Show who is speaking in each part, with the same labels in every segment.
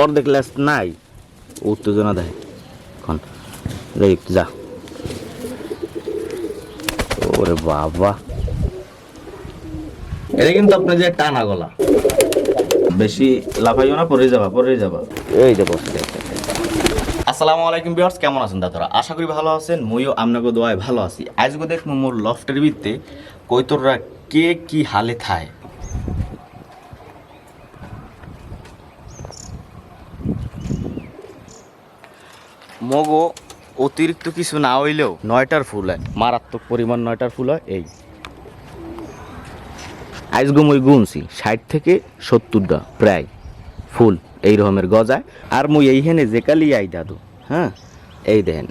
Speaker 1: অর্ধেক ল্যাস নাই। উত্তেজনা দেয়। এখন যাই যা। ওরে বাবা। এটা কিন্তু আপনার যে টানা গলা। বেশি লাফাইও না পরে যাবা পরে যাবা। এই যে বসে আসসালামু আলাইকুম বিয়ার্স কেমন আছেন দাদারা? আশা করি ভালো আছেন মইও আপনাকে দোয়ায় ভালো আছি। আজকে দেখব মোর লফটের ভিত্তে কৈতররা কে কি হালে থায় মগো অতিরিক্ত কিছু না হইলেও নয়টার ফুল হয়। মারাত্মক পরিমাণ নয়টার ফুল হয়, এই। আইসগো মই গুনছি, ষাট থেকে সত্তরটা প্রায় ফুল এই রকমের গজায়। আর মুই এইখানে যে কালি আই দাদু হ্যাঁ? এই দেখেন,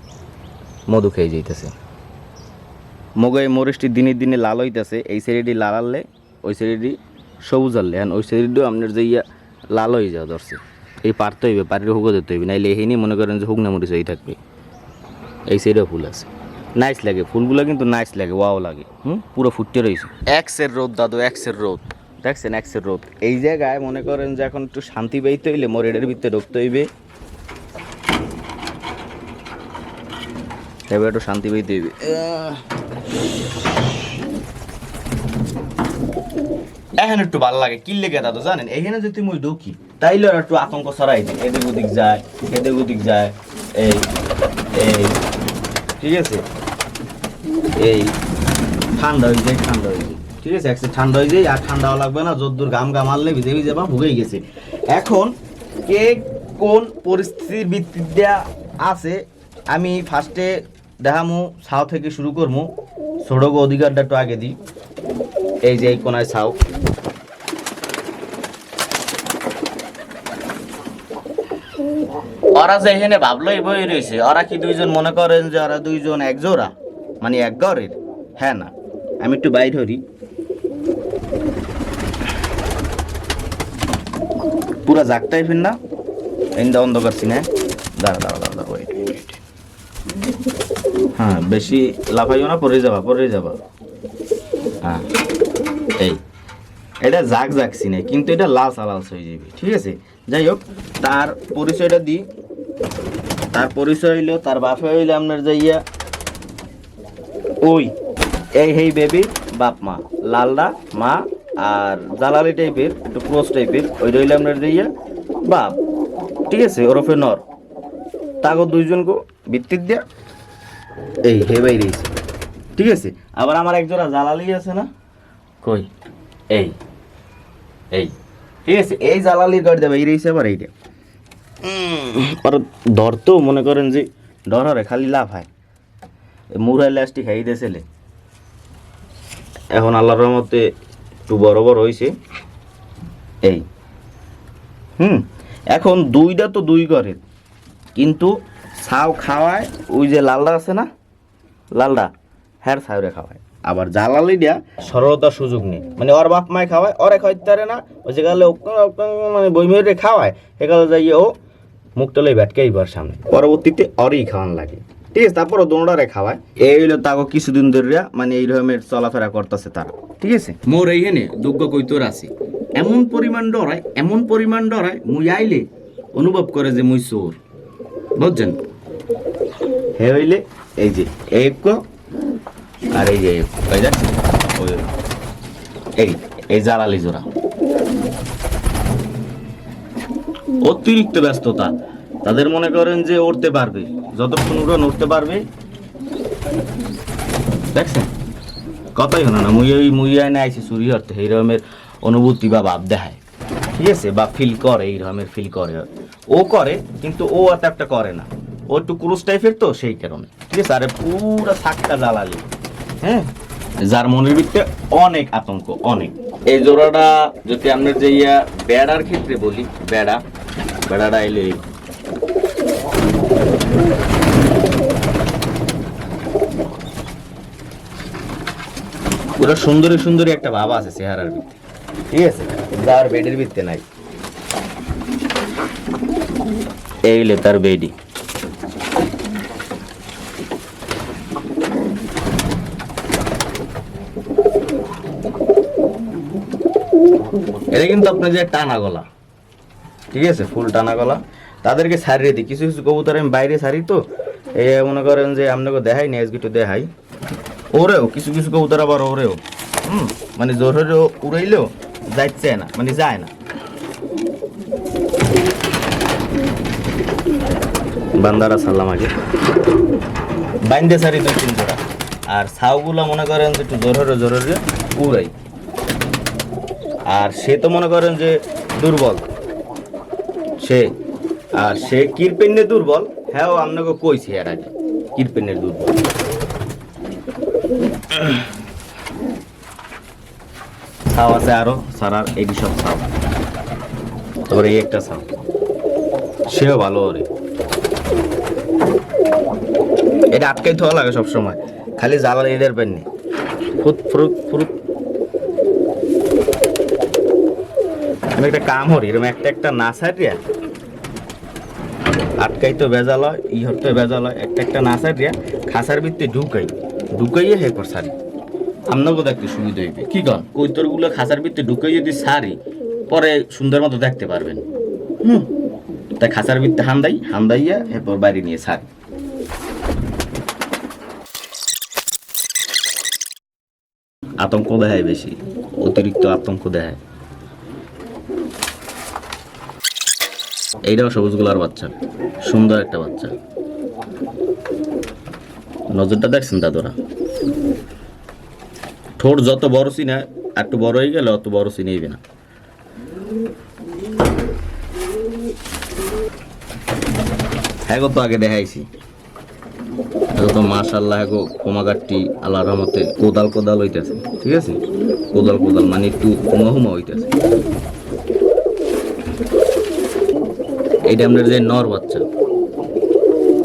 Speaker 1: মধু খেয়ে যাইতেছে। মগো এই মরিচটি দিনে দিনে লাল হইতেছে, এই সাইডে লাল আনলে, ওই সাইডে সবুজ আনলে হ্যাঁ? ওই সাইডটিও আপনার যে ইয়া লাল হয়ে যাওয়া ধরছে। এই পারতে হইবে পারির হুগো দিতে হইবে নাইলে এখানেই মনে করেন যে হুগনা মরিচ হয়ে থাকবে। এই সাইডেও ফুল আছে। নাইস লাগে ফুলগুলো কিন্তু নাইস লাগে ওয়াও লাগে। হুম? পুরো ফুটতে রয়েছে এক্সের রোদ দাদু এক্সের রোদ। দেখছেন এক্সের রোদ। এই জায়গায় মনে করেন যে এখন একটু শান্তি পাইতে হইলে মরেডের ভিতরে ঢুকতে হইবে। এবার একটু শান্তি পাইতে হইবে। এখন একটু ভালো লাগে। কি লেগে দাদু জানেন? এখানে যদি মুই ঢুকি তাইলে একটু আতঙ্ক ছড়াই দিই। এদিক ওদিক যায় এদিক ওদিক যায়, এই এই, ঠিক আছে? এই, ঠান্ডা হয়ে যায়, ঠান্ডা হয়ে যায়। ঠিক আছে? একসাথে ঠান্ডা হয়ে যায়, আর ঠান্ডাও লাগবে না যদ্দূর ঘাম ঘাম মারলে ভিজে ভিজে বা ভুগেই গেছে। এখন, কে কোন পরিস্থিতির ভিত্তিতে আছে, আমি ফার্স্টে দেখামু ছাও থেকে শুরু করমু। ছোটগো অধিকারটা একটু আগে দিই। এই যে এই কোনায় ছাও ওরা যে এখানে ভাবলো এই বই রয়েছে ওরা কি দুইজন মনে করেন যে ওরা দুইজন এক জোড়া মানে এক ঘরের? হ্যাঁ না আমি একটু বাইর হরি। পুরা জাগটাই ফির না? ইন্দা অন্ধকার সিনে দাঁড়া দাঁড়া দাঁড়া দাঁড়া wait, wait. হ্যাঁ বেশি লাফাইও না পরে যাবা পরে যাবা। হ্যাঁ এই। এটা জাগ জাগ সিনে কিন্তু এটা লাল লালস হয়ে যাবে ঠিক আছে? যাই হোক তার পরিচয়টা দিই। তার পরিচয় হইল, তার বাপে হইল আপনার যাইয়া ওই, এই, হেই বেবি বাপ মা। লালদা, মা আর জালালি টাইপের একটু ক্লোজ টাইপের ওই রইলে আপনার যাইয়া বাপ। ঠিক আছে, ওরফে নর। তাগো দুইজনকে ভিত্তির দিয়া। এই, হে বাইরে ঠিক আছে, আবার আমার এক জোড়া জালালি আছে না? কই? এই এই। ঠিক আছে, এই জালালির গাড়ি দেবে এই রয়েছে আবার এইটা। আর ধরতো মনে করেন যে ডর খালি লাভ হয়। মুরাই লাস্টি খাই দিয়েছিলে এখন আল্লাহর রহমতে একটু বড় বড় হয়েছে এই, হুম, এখন দুইটা তো দুই ঘরের। কিন্তু ছাও খাওয়ায়, ওই যে লালডা আছে না? লালডা হ্যার ছাউরে খাওয়ায়। আবার জালালিটা সরলতার সুযোগ নেই। মানে ওর বাপ মায় খাওয়ায়, ওরে খাইতে না, ওই যে গেলে মানে বইমেরে খাওয়ায়। এগুলো যাইয়ে ও মুখটলে ব্যাটকে এইবার সামনে। পরবর্তীতে অরেই খাওয়ান লাগে। ঠিক আছে তারপর দোনোটারে খাওয়ায়। এই হইল তাকে কিছুদিন ধরে মানে এই রকমের চলাফেরা করতেছে তারা। ঠিক আছে? মোর এইখানে দুগ্গ কৈতর আছে। এমন পরিমাণ ডরায় এমন পরিমাণ ডরায় মুই আইলে অনুভব করে যে মুই চোর। বুঝছেন? হে হইলে এই যে এক আর এই যে এই এই জালালি জোড়া। অতিরিক্ত ব্যস্ততা। তাদের মনে করেন যে উঠতে পারবে। যতক্ষণ উড়ন উঠতে পারবে। দেখছেন? কথাই হলো না। মুই ওই মুই আইনে আইছি চুরি হতে এই রকমের অনুভূতি বা ভাব দেখায়। ঠিক আছে? বা ফিল করে, এই রকমের ফিল করে। ও করে, কিন্তু ও এত একটা করে না। ও একটু ক্রুজ টাইপের তো, সেই কারণে। ঠিক আছে? আরে পুরো থাকটা জ্বালালি। হ্যাঁ? যার মনের ভিতরে অনেক আতঙ্ক, অনেক। এই জোড়াটা যদি আমরা যে ইয়া বেড়ার ক্ষেত্রে বলি, বেড়া বেড়াটা এলে। পুরো সুন্দরী সুন্দরী একটা ভাব আছে চেহারার ভিতরে ঠিক আছে যার বেডের ভিতরে নাই এই হইলে তার বেডি এটা কিন্তু আপনার যে টানা গলা ঠিক আছে, ফুল টানা গলা। তাদেরকে সারিয়ে দিই। কিছু কিছু কবুতর আমি বাইরে সারি তো। এই মনে করেন যে আপনাকে দেখাই নি, আজকে একটু দেখাই। ওরেও, কিছু কিছু কবুতর আবার ওরেও। হুম মানে জোরে উড়াইলেও যাইছে না মানে যায় না। বান্দারা সাল্লাম আগে। বাইন্দে সারি দুই তিন জোড়া। আর ছাউগুলো মনে করেন যে একটু জোরে জোরে উড়াই। আর সে তো মনে করেন যে দুর্বল। সে, আর সে কিরপেন্নে দুর্বল। হ্যাঁ ও আপনাকে কইছি এর আগে, কিরপেন্নের দুর্বল। ছাও আছে আরও? সারার এডি সব ছাও তারপরে এই একটা ছাও সেও ভালো ওরে। এটা আটকাই থাকা লাগে সবসময়। খালি জ্বালা এদের পেননি। ফুট ফুরুত ফুরুত আমি একটা কাম করি এরকম একটা একটা না সারিয়া আটকাই তো বেজাল হয় ইহর তো বেজাল একটা একটা না সারিয়া খাসার ভিত্তি ঢুকাই, ঢুকাইয়ে হে পর সারি। আপনাকেও দেখতে সুবিধা হইবে। কি কন? কৈতরগুলো খাসার ভিত্তি ঢুকাই যদি সারি, পরে সুন্দর মতো দেখতে পারবেন। হুম? তাই খাসার ভিত্তি হান্দাই হান্দাইয়া এরপর বাইরে নিয়ে সারি। আতঙ্ক দেখায় বেশি, অতিরিক্ত আতঙ্ক দেখায়। এইটাও সবুজ গোলার বাচ্চা। সুন্দর একটা বাচ্চা। নজরটা দেখছেন দাদুরা? ঠোঁট যত বড় সিনে, একটু বড় হয়ে গেলে অত বড় সিনেইবে না। হ্যাঁ তো আগে দেখাইছি। এটা তো মাশাল্লাহ গো কোমাগাট্টি আল্লাহ রহমতে কোদাল কোদাল হইতেছে, ঠিক আছে? কোদাল কোদাল মানে একটু হুমা হইতেছে। এইটা আমাদের যে নর বাচ্চা।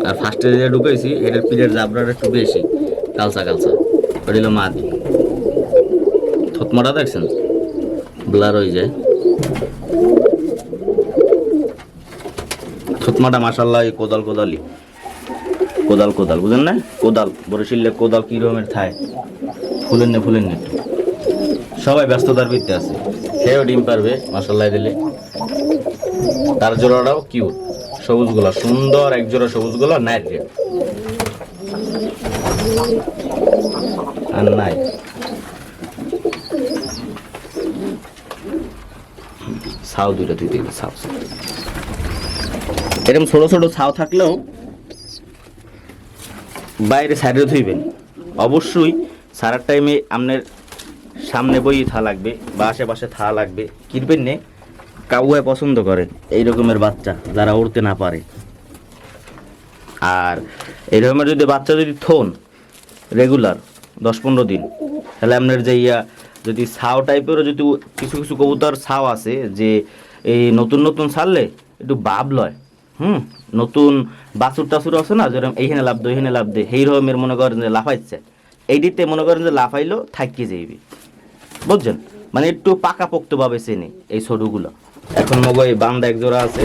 Speaker 1: আর ফার্স্টে যে ঢুকাইছি এটার পিঠের জাবরার একটু বেশি কালসা কালসা ওটা হলো মাদি। থতমাটা দেখছেন? ব্লার হয়ে যায়। থতমাটা মাসাল্লাহ এই কোদাল কোদালি কোদাল কোদাল, বুঝেন না? কোদাল বরিশিল্লে কোদাল কি রকমের থায় ফুলেন না ফুলেন না সবাই ব্যস্ততার ভিত্তি আছে। সেও ডিম পারবে মাসাল্লাহ দিলে। তার জোড়াটাও কিউট সবুজ গোলা সুন্দর এক জোড়া সবুজ গোলা নাইট রেড আর নাই ছাও দুইটা তুই দেখবি ছাও। এরকম ছোট ছোট ছাও থাকলেও বাইরে সাইডে ধুইবেন। অবশ্যই সারার টাইমে আপনার সামনে বই থা লাগবে, বা আশেপাশে থা লাগবে। কিনবেন নে। কাউয়ায় পছন্দ করে এই রকমের বাচ্চা যারা উড়তে না পারে। আর এই রকমের যদি বাচ্চা যদি থন রেগুলার দশ পনেরো দিন, তাহলে আপনার যে ইয়া, যদি ছাও টাইপেরও যদি কিছু কিছু কবুতর ছাও আছে যে এই নতুন নতুন ছাড়লে একটু বাব লয়, হুম? নতুন বাছুর টাছুর আছে না, যেরকম এইখানে লাভ দে এইখানে লাভ দে, সেই রকমের মনে করেন যে লাফাইছে। এইটিতে মনে করেন যে লাফাইলো থাকিয়ে যাইবে। বুঝছেন? মানে একটু পাকাপোক্তভাবে চেনে এই ছোটগুলো এখন মগো এই বান্দা এক জোড়া আছে।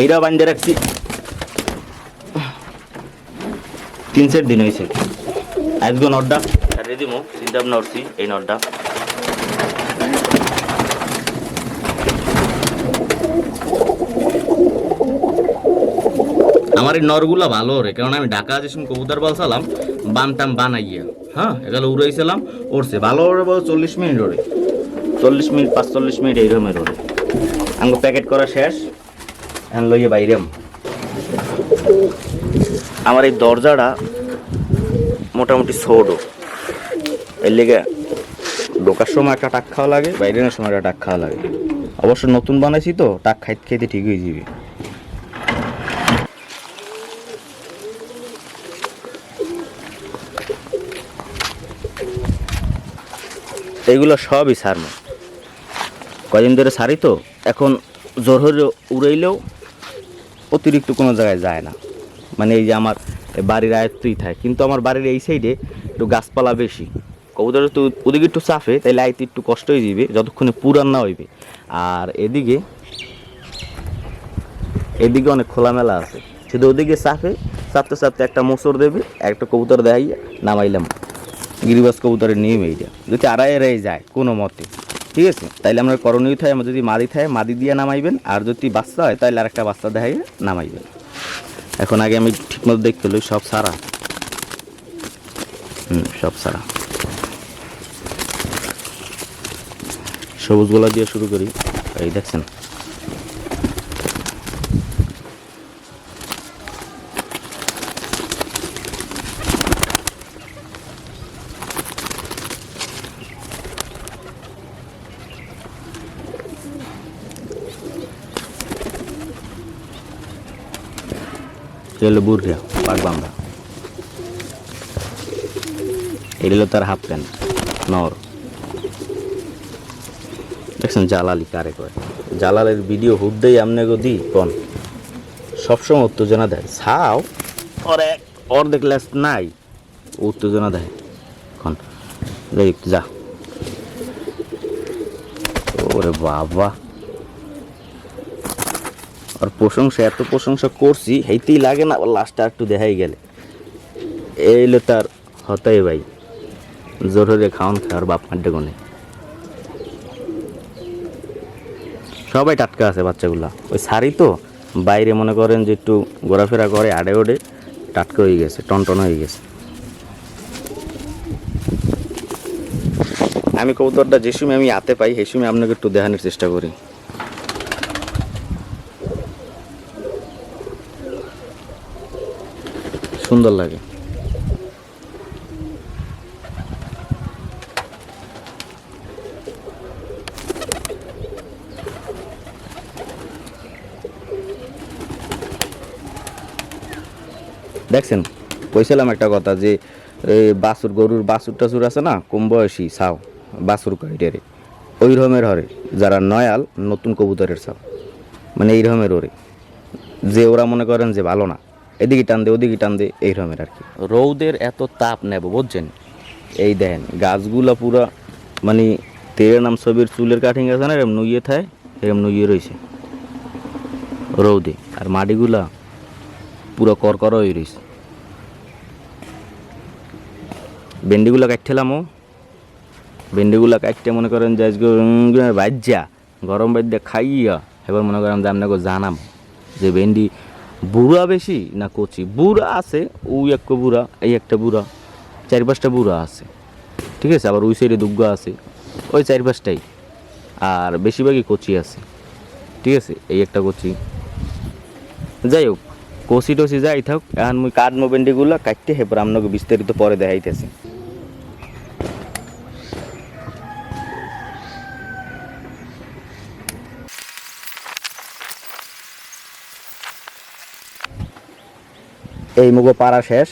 Speaker 1: এইটাও বান্ধে রাখছি। তিন চার দিন হয়েছে আজকে নটটা ছাড়িয়ে দিব চিন্তা ভাবনা করছি এই নটটা আমার এই নরগুলা ভালো রে কারণ আমি ঢাকা যে সময় কবুতর বালছিলাম বানটাম বানাইয়া। হ্যাঁ এগুলো উড়াইছিলাম, উড়ছে। ভালো বলো, চল্লিশ মিনিট ওরে চল্লিশ মিনিট, পাঁচচল্লিশ মিনিট এইরকমের ওরে আমি প্যাকেট করা শেষ, এখন লইয়ে বাইরেম আমার এই দরজাটা মোটামুটি ছোটো। এর লেগে ঢোকার সময় একটা টাক খাওয়া লাগে বাইরের সময় একটা টাক খাওয়া লাগে। অবশ্য নতুন বানাইছি তো, টাক খাইতে খাইতে ঠিক হয়ে যাবে। এইগুলো সবই সারমো। কদিন ধরে সারি তো, এখন জোর হলে উড়াইলেও অতিরিক্ত কোনো জায়গায় যায় না। মানে এই যে আমার বাড়ির আয়ত্তই থাকে, কিন্তু আমার বাড়ির এই সাইডে একটু গাছপালা বেশি। কবুতর তো ওদিকে একটু চাপে তাইলে আইতে একটু কষ্ট হয়ে যাবে যতক্ষণে পুরান না হইবে। আর এদিকে এদিকে অনেক খোলামেলা আছে। শুধু ওদিকে চাপে, চাপতে চাপতে একটা মোচর দেবে, একটা কবুতর দেখাইয়া নামাইলাম। গিরিবাস কবুতরের নিয়ম এইটা। যদি আড়াই আড়াই যায়, কোনো মতে। ঠিক আছে? তাইলে আমরা করণীয় থাকে আমরা যদি মাদি থাকে মাদি দিয়ে নামাইবেন, আর যদি বাচ্চা হয় তাহলে আরেকটা বাচ্চা দেখাই নামাইবেন। এখন আগে আমি ঠিকমতো দেখতে লই, সব সারা। হুম, সব সারা। সবুজগুলা দিয়ে শুরু করি। এই দেখছেন? হলো পাকবান্ধা এটা হলো তার হাফ প্যান্ট নর। দেখছেন জালালি কারে কয়? জালালের ভিডিও হুদ্দেই আমনে গো দি, কোন? সবসময় উত্তেজনা দেয়। ছাও, ওর এক ওর দেখলে নাই, উত্তেজনা দেয়। কোন? দেখ, যা। ওরে বাবা। আর প্রশংসা, এত প্রশংসা করছি, হেইতেই লাগে না লাস্টটা একটু দেখাই গেলে। এইলো তার হতাই ভাই, জোর হলে খাওয়ান খাওয়ার বাপ মাড্ডে কোনে। সবাই টাটকা আছে বাচ্চাগুলা। ওই শাড়ি তো, বাইরে মনে করেন যে একটু ঘোরাফেরা করে, আড়ে ওড়ে টাটকা হয়ে গেছে, টনটন হয়ে গেছে। আমি কবুতরটা যে সময় আমি হাতে পাই, সেই সময় আপনাকে একটু দেখানোর চেষ্টা করি। সুন্দর লাগে। দেখছেন, কইছিলাম একটা কথা যে এই বাছুর, গরুর বাছুর টাছুর আছে না, কম বয়সী ছাও বাছুর কাইটারে ওই রকমের হরে, যারা নয়াল, নতুন কবুতরের ছাও মানে এই রকমের ওরে। যে ওরা মনে করেন যে ভালো না। এদিকে টান দে ওদিকে টান দে এই রকমের আর কি। রৌদের এত তাপ নেব বুঝছেন? এই দেখেন গাছগুলা পুরা মানে তেরে নাম ছবির চুলের কাঠিং আছে না এরম নুইয়ে থায় এরম নুইয়ে রয়েছে রৌদে আর মাটিগুলা পুরো করকর হয়ে রয়েছে ভেন্ডিগুলো কাটছিলামও ভেন্ডিগুলো কাটতে মনে করেন যে আজকে বাজ্যা গরম বাদ্যা খাইয়া এবার মনে করেন যে আপনাকে জানাম যে ভেন্ডি বুড়া বেশি না কচি? বুড়া আছে ওই একটা বুড়া, এই একটা বুড়া, চার পাঁচটা বুড়া আছে। ঠিক আছে? আবার ওই সাইডে দুগ্গা আছে, ওই চার পাঁচটাই। আর বেশিরভাগই কচি আছে। ঠিক আছে? এই একটা কচি। যাই হোক কচি টসি যাই থাক, এখন মুই কাটমো ভেন্ডিগুলো কাটতে হেপর আপনাকে বিস্তারিত পরে দেখাইতেছি। এই মুগো পাড়া শেষ।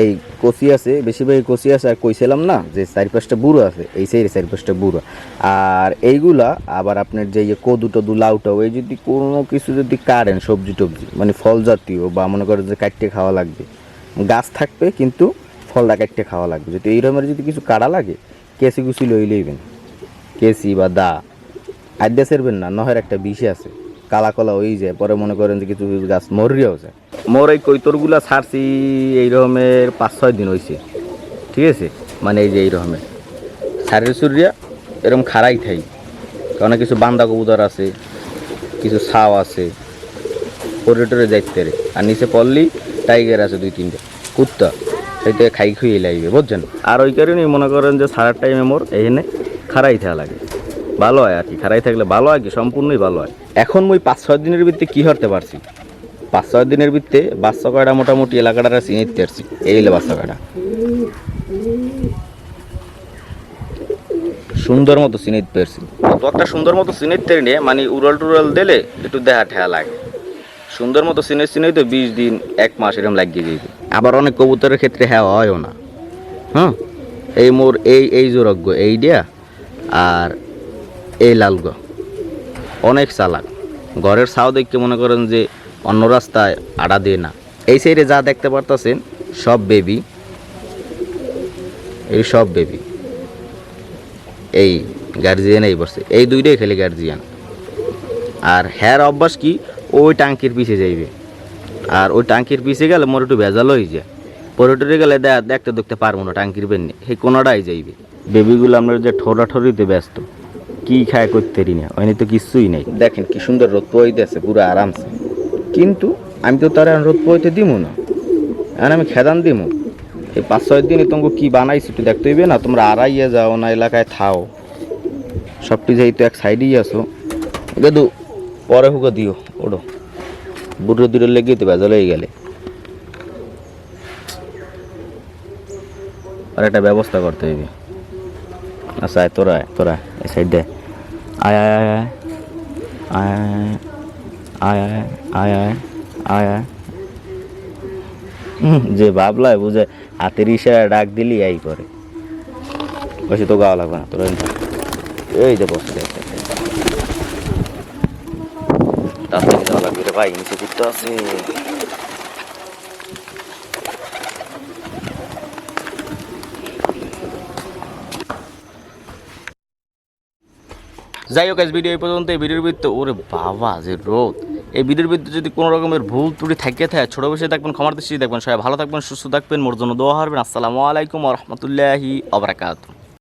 Speaker 1: এই কচি আছে বেশিরভাগ কচি আছে, আর কইছিলাম না যে চারি পাঁচটা বুড়ো আছে, এই সেই চারি পাঁচটা বুড়ো। আর এইগুলা আবার আপনার যে ইয়ে কদু টদু, লাউ টাউ, এই যদি কোনো কিছু যদি কাটেন সবজি টবজি মানে ফল জাতীয় বা মনে করেন যে কাটতে খাওয়া লাগবে, গাছ থাকবে কিন্তু ফলটা কাটতে খাওয়া লাগবে। যদি এই রকমের যদি কিছু কাড়া লাগে কেসি কুচি লই লইবেন কেসি বা দা আদ্যা সেরবেন না নহর একটা বিষে আছে। কালা কলা হয়ে যায় পরে মনে করেন যে কিছু গাছ মরিয়াও যায় মোর এই কৈতরগুলা ছাড়ছি এই রকমের পাঁচ ছয় দিন হয়েছে ঠিক আছে? মানে এই যে এই রকমের সারের সুরিয়া এরকম খারাই থাই। কারণ কিছু বান্দা কবুতর আছে, কিছু ছাও আছে। পরে যাইতে রে। আর নিচে পড়লি টাইগার আছে দুই তিনটে। কুত্তা সেইটা খাই খুইয়ে লাগবে বুঝছেন? আর ওই কারণেই মনে করেন যে সারার টাইমে মোর এইখানে খাড়াই থাকা লাগে। ভালো হয় আর কি খাড়াই থাকলে ভালো হয় কি, সম্পূর্ণই ভালো হয়। এখন ওই পাঁচ, ছয় দিনের ভিত্তি কি হতে পারছি? পাঁচ, ছয় দিনের ভিত্তে বাচ্চা কয়টা মোটামুটি এলাকাটা চিনিতে পারছি, এই বাচ্চা কয়টা সুন্দর মতো চিনিতে পেরেছি। অত একটা সুন্দর মতো চিনিতে নিয়ে মানে উড়াল টুরাল দিলে একটু দেহা ঠেয়া লাগে। সুন্দর মতো চিনে চিনে তো বিশ দিন, এক মাস এরকম লাগিয়ে যাবে আবার অনেক কবুতরের ক্ষেত্রে হ্যাঁ হয়ও না। হ্যাঁ এই মোর, এই এই জোরজ্ঞ এই দিয়া, আর এই লালগ। অনেক চালাক। ঘরের ছাও দেখতে মনে করেন যে অন্য রাস্তায় আড়া দিয়ে না। এই সাইডে যা দেখতে পারতাছেন, সব বেবি। এই সব বেবি। এই গার্জিয়ান এই বসছে এই দুইটাই খেলে গার্জিয়ান আর হ্যার অভ্যাস কি? ওই টাঙ্কির পিছে যাইবে। আর ওই টাঙ্কির পিছে গেলে মোর একটু ভেজাল হয়ে যায়। পরে গেলে দেখ দেখতে দেখতে পারব না, টাঙ্কির বেন্নি। সেই কোনোটাই যাইবে। বেবিগুলো আমরা যে ঠোরা ঠরিতে ব্যস্ত। কি খায় করতে না ওইনি তো কিছুই নেই। দেখেন কি সুন্দর রোদ পোয়াইতেছে পুরো আরামসে। কিন্তু আমি তো তার রোদ পোয়াইতে দিমু না। এখন আমি খেদান দিমু। এই পাঁচ, ছয় দিনে তোমাকে কি বানাইছি একটু দেখতে হইবে না? তোমরা আড়াইয়ে যাও, না এলাকায় থাও। সবটি যেহেতু এক সাইডেই আসো গেদু পরে হুকে দিও, ওড়ো। বুড়ো দূরে লেগে তো বেজল হয়ে গেলে। আর একটা ব্যবস্থা করতে হইবে। আচ্ছা তোরা তোরা এই সাইড দে আয় আয় আয় আয় আয় আয় আয় আয় আয় যে ভাবলায় বুঝে হাতের ইশারা ডাক দিলি এই করে। বেশি তো গাওয়া লাগবে না তোরা থাক। এই যে বসে দেখ দেখ, দেখ। তাড়াতাড়ি যাওয়া লাগবে রে ভাই নিচে কুত্তা আছে। যাই হোক আজ ভিডিও এই পর্যন্ত। এই ভিডিওর বৃত্ত ওরে বাবা, যে রোদ এই ভিডিওর বৃত্ত যদি কোনো রকমের ভুল ত্রুটি থাকে থাকে, ছোটো বসে থাকবেন, ক্ষমার দৃষ্টি দেখবেন। সবাই ভালো থাকবেন, সুস্থ থাকবেন, মোর জন্য দোয়া হারবেন। আসসালামু আলাইকুম রহমতুল্লাহি আবরাকাত